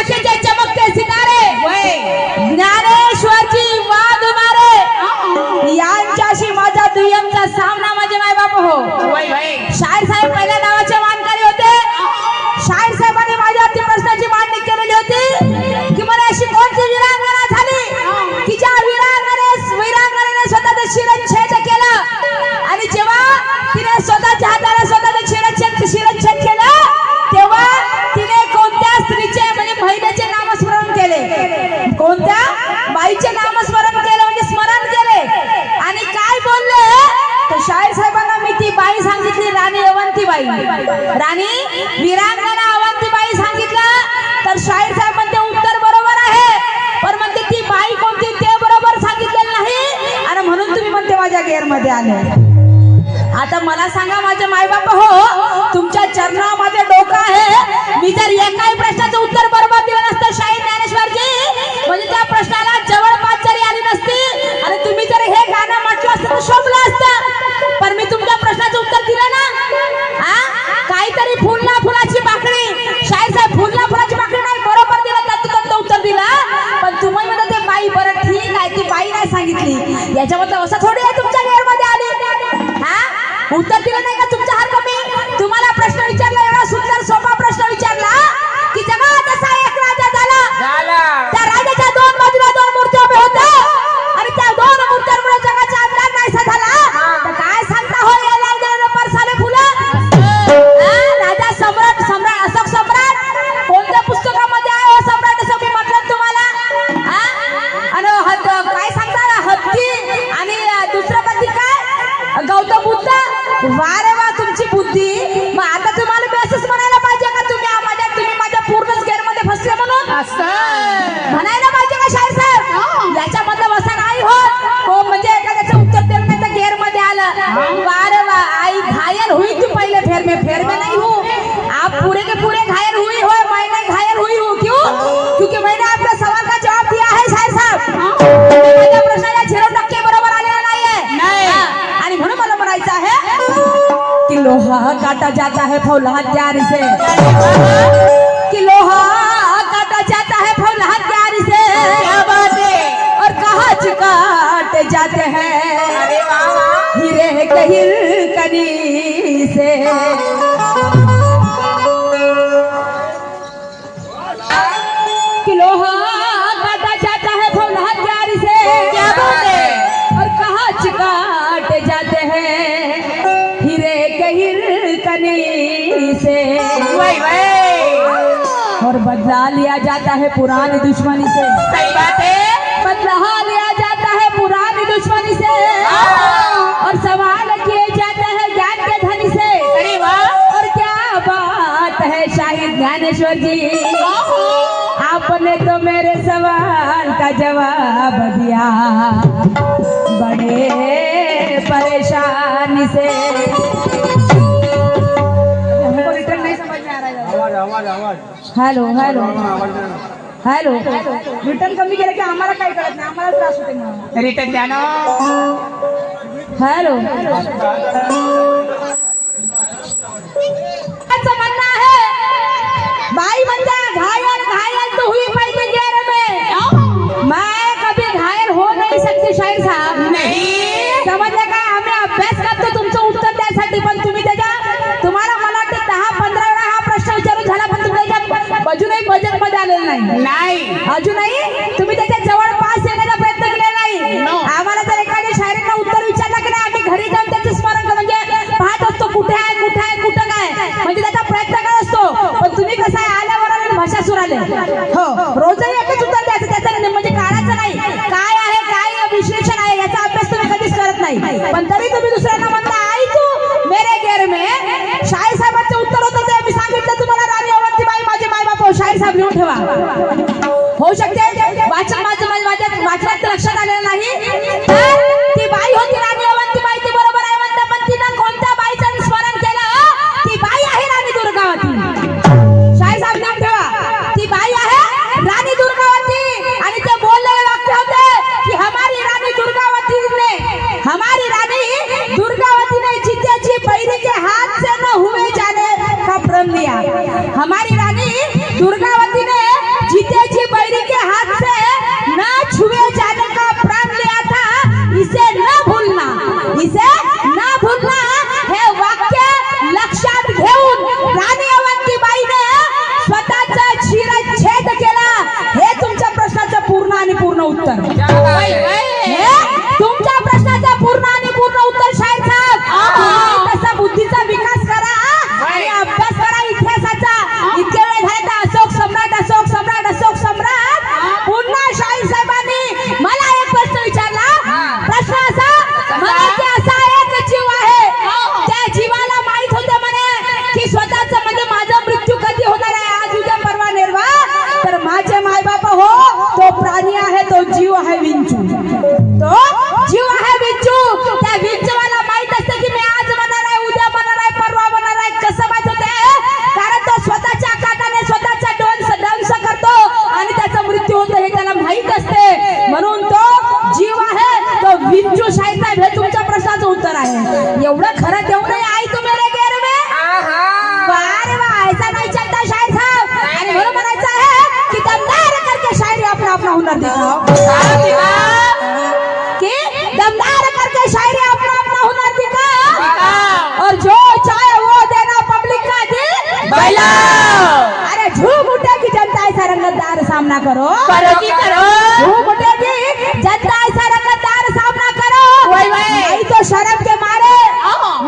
शाखेचे चमकते सितारे. ज्ञानेश्वरची वाद मारे. यांच्याशी माझा दुय्यमचा सामना माझे माय बाप हो आता मला सांगा माझे मायबाप हो तुमच्या चरणा माझे डोकं आहे. मी जर एकाही प्रश्नाचं उत्तर बरोबर दिलं नसतं शाही ज्ञानेश्वरजी म्हणजे त्या प्रश्नाला जवळपास जरी आली नसती आणि तुम्ही जर हे गाणं म्हटलं असतं तर शोभलं असतं. पण मी तुमच्या प्रश्नाचं उत्तर दिलं ना? हा काहीतरी फुलना फुलाची पाकडी शाहीर साहेब फुलना फुलाची पाकडी नाही बरोबर दिलं त्यात उत्तर दिलं. पण तुम्ही म्हणत ते बाई बरं ठीक आहे ती बाई नाही सांगितली. याच्यामध्ये असं थोडी आहे तुमच्या गैरमध्ये उत्तर दिलं नाही का? तुमचा हार तुम्हाला प्रश्न विचारला एवढा सुंदर सोपा काटा जाता है फौलाद प्यार से। कि लोहा काटा जाता है फौलाद प्यार से। क्या बात है? और कांच काटे जाते हैं। अरे वाह वाह। हीरे कहिल कनी से। जाता है पुरानी दुश्मनी से। सही बात है। बदला लिया जाता है पुरानी दुश्मनी से। और सवाल किए जाते हैं ज्ञान के धनी से। अरे वाह। और क्या बात है शाहिद ज्ञानेश्वर जी? आपने तो मेरे सवाल का जवाब दिया। बड़े परेशानी से। Hello hello. हॅलो. रिटर्न कमी केलं की आम्हाला काही कळत नाही? आम्हाला त्रास होते रिटर्न द्या ना. हॅलो. त्यांचं म्हणणं आहे बाई म्हणते घायल घायल तो हुई गेर में. मैं कभी घायल हो नहीं सकती शाहीर साहब. नाही. समजलं का? आम्ही अभ्यास करतो तुमचं उत्तर द्यासाठी पण आलेलं नाही. नाही. अजूनही तुम्ही त्याच्या जवळपास येण्याचा प्रयत्न केलेला नाही. आम्हाला जर एखाद्या शायरीनं उत्तर विचारलं की नाही आम्ही घरी जाऊन त्याचं स्मरण म्हणजे पाहत असतो कुठे आहे कुठे आहे कुठं काय म्हणजे त्याचा प्रयत्न करत असतो. पण तुम्ही कसं आहे आल्यावर आले भाषा सुर बाप ठेवा होऊ शकते? वाचन माझं अरे झूम उठेगी जनता ऐसा रंगतदार सामना करो। करो की करो। झूम उठेगी जनता ऐसा रंगतदार सामना करो। वही, वही. नहीं तो शर्म के मारे।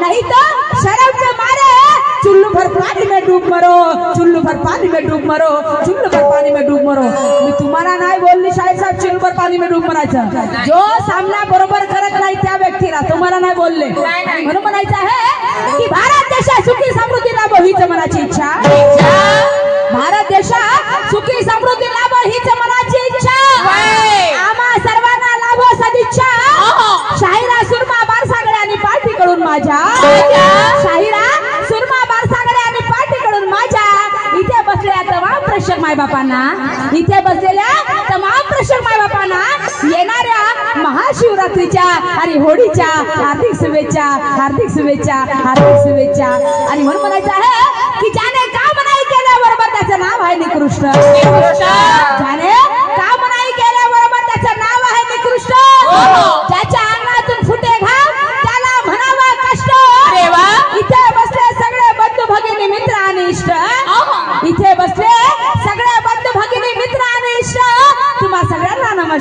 नहीं तो शर्म के मारे। चुल्लू भर पानी में डूब मरो। चुल्लू भर पानी में डूब मरो। चुल्लू भर पानी में डूब मरो। मी तुम्हाला नाही बोलली शाहीर साहेब चुल्लू भर पाणी में डूब मरायचं जो सामना बरोबर करत नाही त्या व्यक्तीला तुम्हाला नाही बोलले. म्हणून म्हणायचं आहे की भारत देशात सुखी समृद्धी लाभ हीच मनाची इच्छा. भारत देशात सुखी समृद्धी लाभ हीच मनाची इच्छा. आम्हा सर्वांना लाभ सदिच्छा. शाहिरा सुरमा बारसागडे आणि पाठीकडून माझ्या. माझ्या. शाहिरा सुरमा बारसागडे आणि पाठीकडून माझ्या. इथे बसलेल्या तमाम प्रेक्षक मायबापांना इथे बसलेल्या तमाम प्रेक्षक मायबापांना येणार महाशिवरात्रीच्या आणि होळीच्या हार्दिक शुभेच्छा हार्दिक शुभेच्छा हार्दिक शुभेच्छा. आणि म्हणून म्हणायचं आहे की ज्याने काम नाही केल्याबरोबर त्याचं नाव आहे निकृष्ट. ज्याने काम नाही केल्याबरोबर त्याचं नाव आहे निकृष्ट.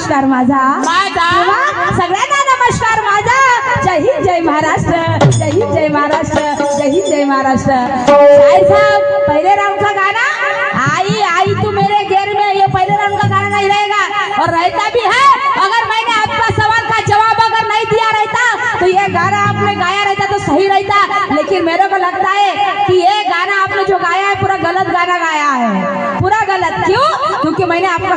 नमस्कार माझा. सगळ्यांना नमस्कार माझा. जय हिंद जय महाराष्ट्र. जय हिंद जय महाराष्ट्र. जय हिंद जय महाराष्ट्र. शायर साहब पहले राउंड का गाना आई आई तू मेरे घेर में. ये पहले राउंड का गाना नहीं रहेगा. और रहता भी है अगर मैंने आपका सवाल का जवाब अगर नहीं दिया रहता तो ये गाना आपने गाया रहता तो सही रहता. लेकिन मेरे को लगता है कि ये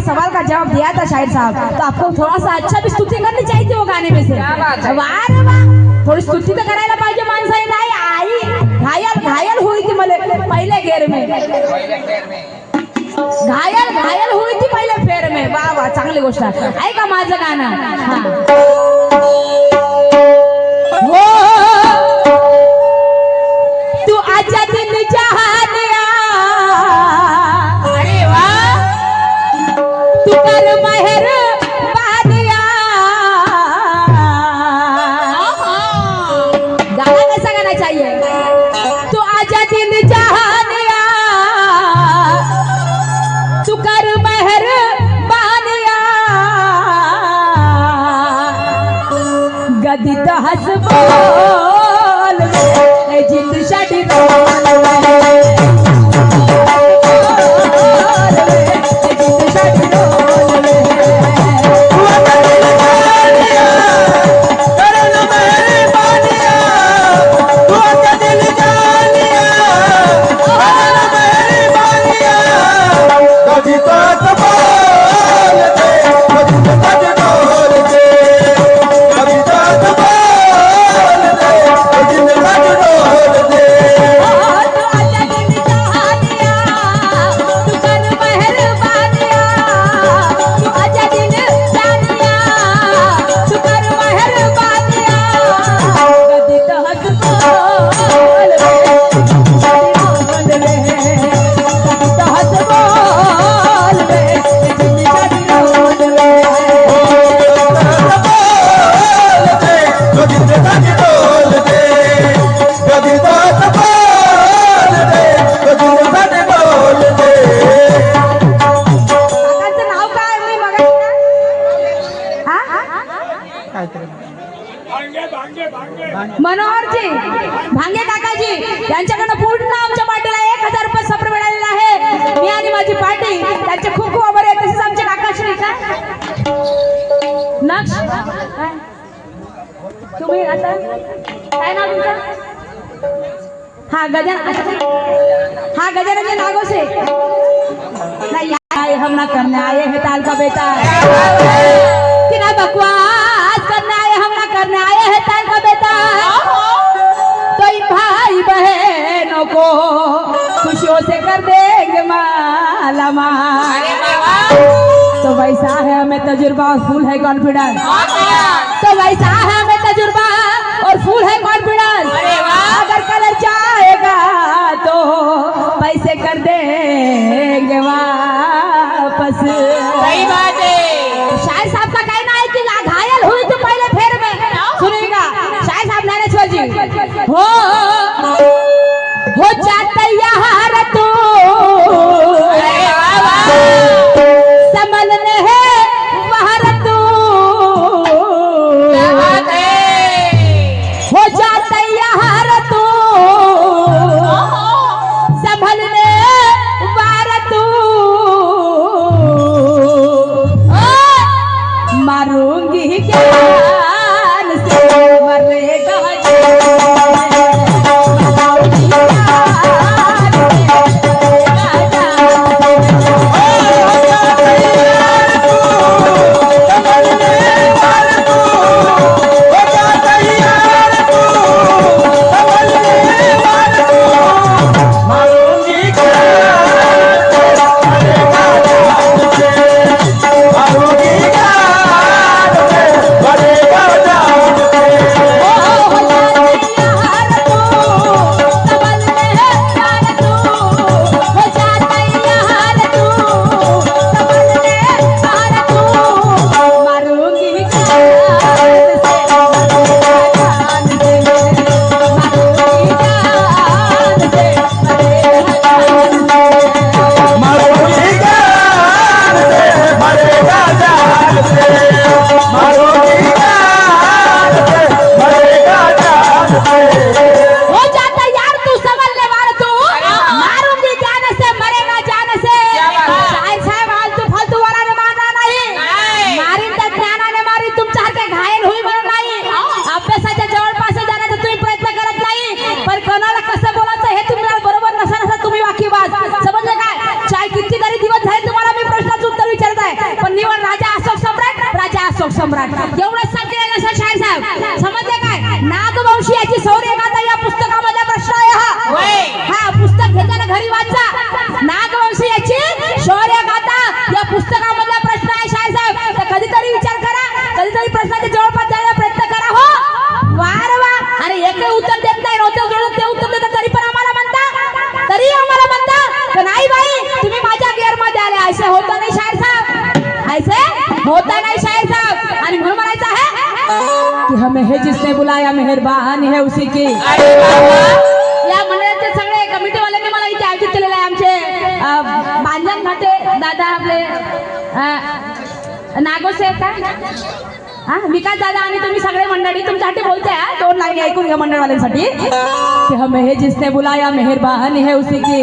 सवाल का जवाब दिया था शाहिद साहब? तो आपको थोड़ा सा अच्छा भी स्तुति करनी चाहिए थी वो गाने में से। क्या बात? वाह रे वाह। थोडी स्तुती तर करायला पाहिजे माणसाने नाही आई। घायल घायल हुई थी मला पहिले गेर में। घायल घायल हुई थी पहिले फेर में। वा वा चांगली गोष्ट आहे ऐका माझं गाणं. हो। कैसा गाना तू हाँ गजन अच्छा, अच्छा. हाँ गजन रंजन आगो से आए हम ना करने आए हैं ताल का बेटा. कितना बकवास करने आए हम ना करने आए हैं ताल का बेटा. तो इन भाई बहनों को खुशियों से कर देंगे माला तो वैसा है हमें तजुर्बा और फूल है कॉन्फिडेंस तो वैसा है हमें तजुर्बा और फूल है कॉन्फिडेंस अगर कलर चार कर देंगे que है जिसने बुलाया मेहरबान है उसी की। या मंडळाचे सगळे कमिटी वाल्याने मला इथे आयोजित केलेलं आहे आमचे बांधण घाटे दादा आपले नागोसे का? हा विकास दादा आणि तुम्ही सगळे मंडळी तुमच्यासाठी बोलते दोन नागे ऐकून घ्या मंडळवाल्यांसाठी. हम है जिसने बुलाया मेहरबान है उसी की।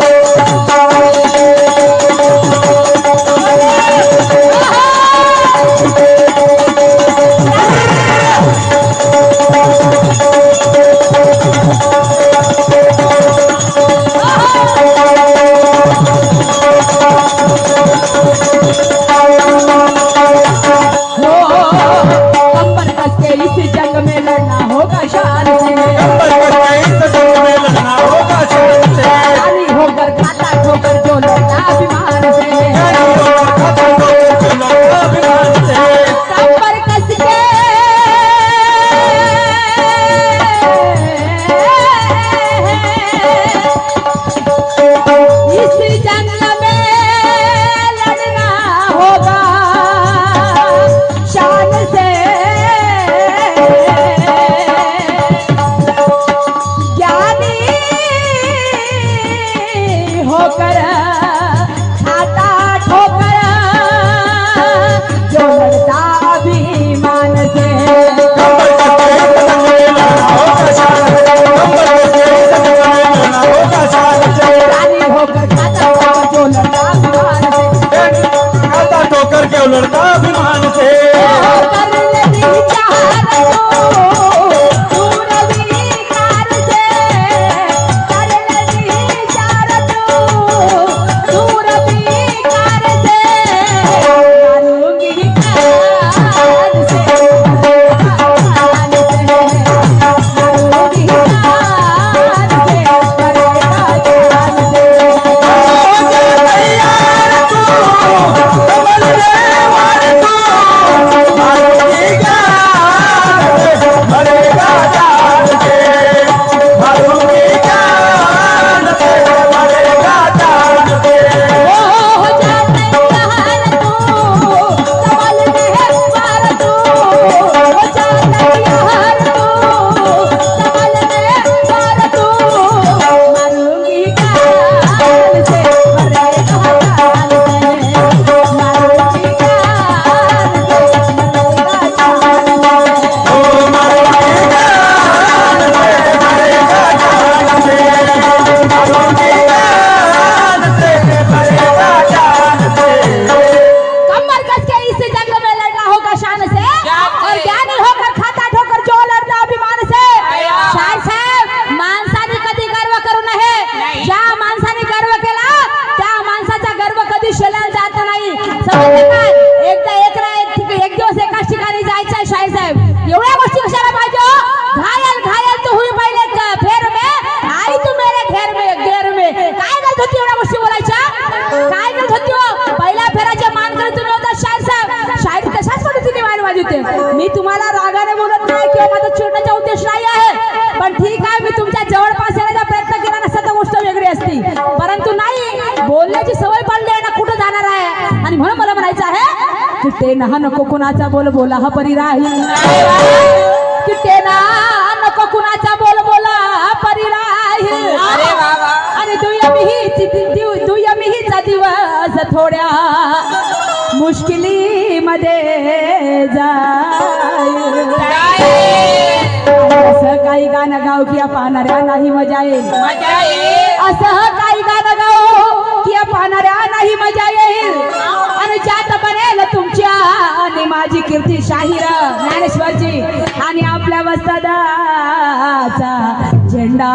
ते ना नको कुणाचा बोल बोला हा परी राही कि ते ना नको कुणाचा बोल बोला हा परी राहील आणि दुय्यम ही दुय्यम हीचा दिवस थोड्या मुश्किली मध्ये असं काही गाणं गाव किया पाहणाऱ्या नाही मजा येईल. असं काही गाणं गाव किया पाहणाऱ्या नाही मजा येईल. माझी कीर्ती शाहीर ज्ञानेश्वरची आणि आपल्या वस्तादाचा झेंडा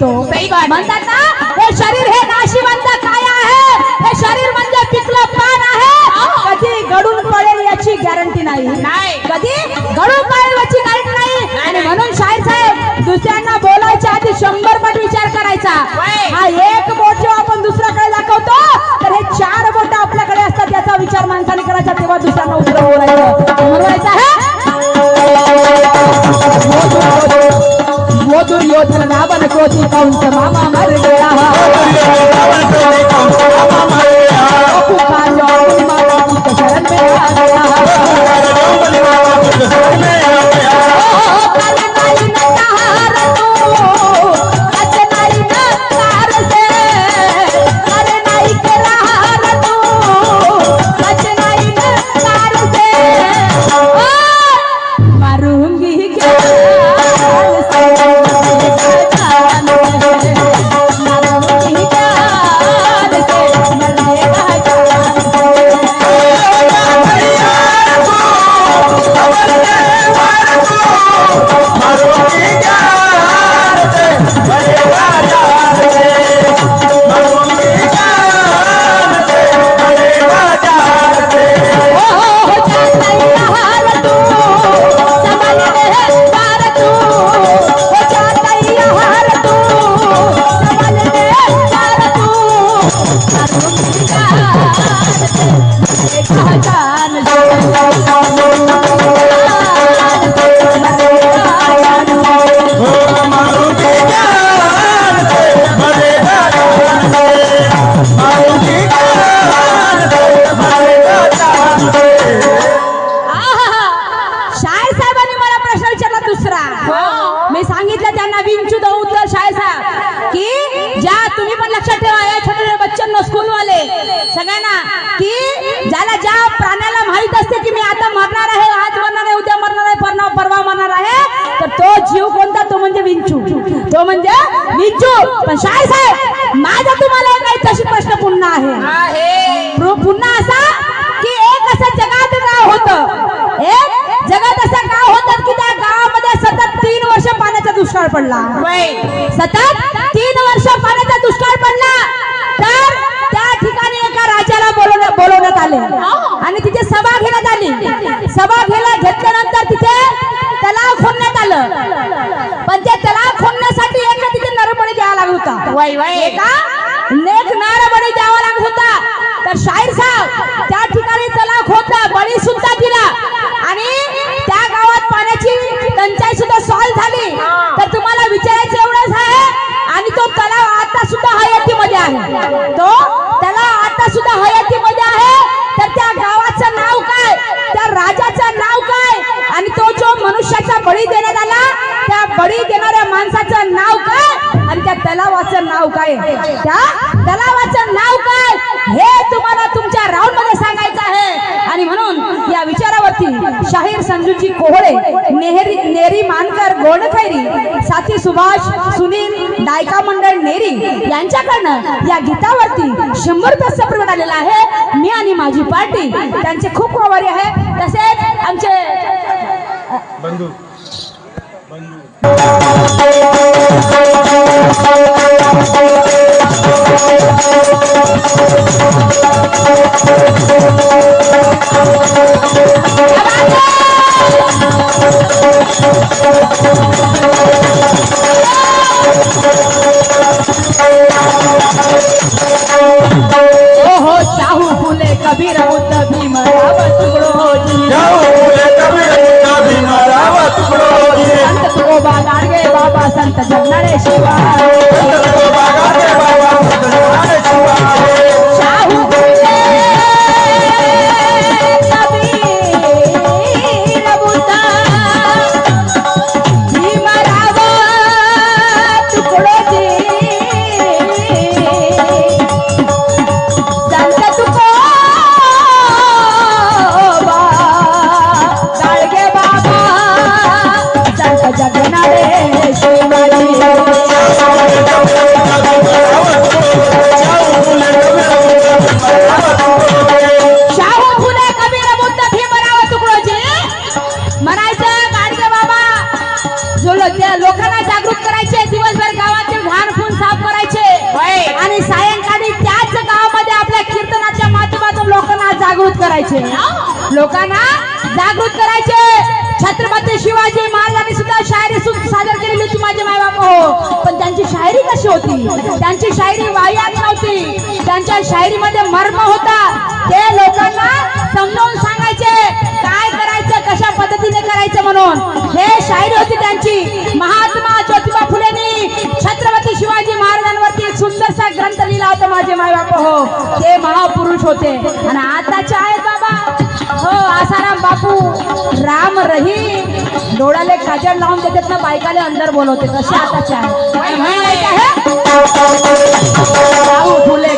येतो म्हणतात ना हे शरीर हे नाशिवंत काय आहे? हे शरीर म्हणजे पिकलं पान आहे? कधी पडेल याची गॅरंटी नाही. कधी पडेल याची गॅरंटी नाही. आणि म्हणून शाहीर साहेब दुसऱ्यांना बोलायच्या आधी शंभर पट विचार करायचा. हा एक बोट जेव्हा आपण दुसऱ्याकडे दाखवतो तर हे चार बोट आपल्याकडे असतात याचा विचार माणसाने करायचा तेव्हा दुसऱ्यांना बोलायचं आहे होती कंस मामा मरगळा. दुष्काळ पडला. सतत तीन वर्ष पाण्याचा दुष्काळ पडला तर त्या ठिकाणी एका राजाला बोलवण्या- बोलवण्यात आले. आणि तिथे सभा घेण्यात आली. सभा घेण्या घेतल्यानंतर तिथे तलाव खोदण्यात आलं. पण त्या तलाव खोदण्यासाठी एका तिथे नरबळी द्यावा लागत होता. वय वय का नेक नरबळी द्यावा लागत होता. तर शाहीर साहेब त्या ठिकाणी तलाव खोदला बळी सुद्धा दिला. ಹಯ बळी देणाऱ्या माणसाचं नाव काय? आणि त्या तलावाचं नाव काय? त्या तलावाचं नाव काय? हे तुम्हाला तुमच्या राऊंडमध्ये सांगायचं आहे. आणि म्हणून या विचारावरती शाहीर संजूजी कोहळे नेहरी नेरी मानकर गोडखैरी साथी सुभाष सुनील दायका मंडळ नेरी यांच्याकडनं या गीतावरती शंभर रुपये सप्रेट आलेला आहे. मी आणि माझी पार्टी त्यांचे खूप आभारी आहे. तसेच आमचे बंधू कबीर बुद्ध भीम राव तुकोबा गाडगे बाबा संत जगणारे शिवा करायचे. लोकांना जागृत करायचे. छत्रपती शिवाजी महाराजांनी सुद्धा शायरी सु- सादर केलेली होती माझे माय बाप हो. पण त्यांची शायरी कशी होती? त्यांची शायरी वाह्यात नव्हती. त्यांच्या शायरीमध्ये मर्म होता. ते लोकांना समजावून सांगायचे काय करायचं? कशा पद्धतीने करायचं? म्हणून. हे शायरी होती त्यांची. महात्मा ज्योतिबा फुलेनी छत्रपती शिवाजी महाराजांवरती एक सुंदरसा ग्रंथ लिहिला होता माझे माय बाप हो. ते महापुरुष होते. आणि आताच्या आहेत आसाराम बापू. राम रही. डोळ्याले काजळ लावून देतात ना बायकाले अंदर बोलवते. तसे आता चार फुले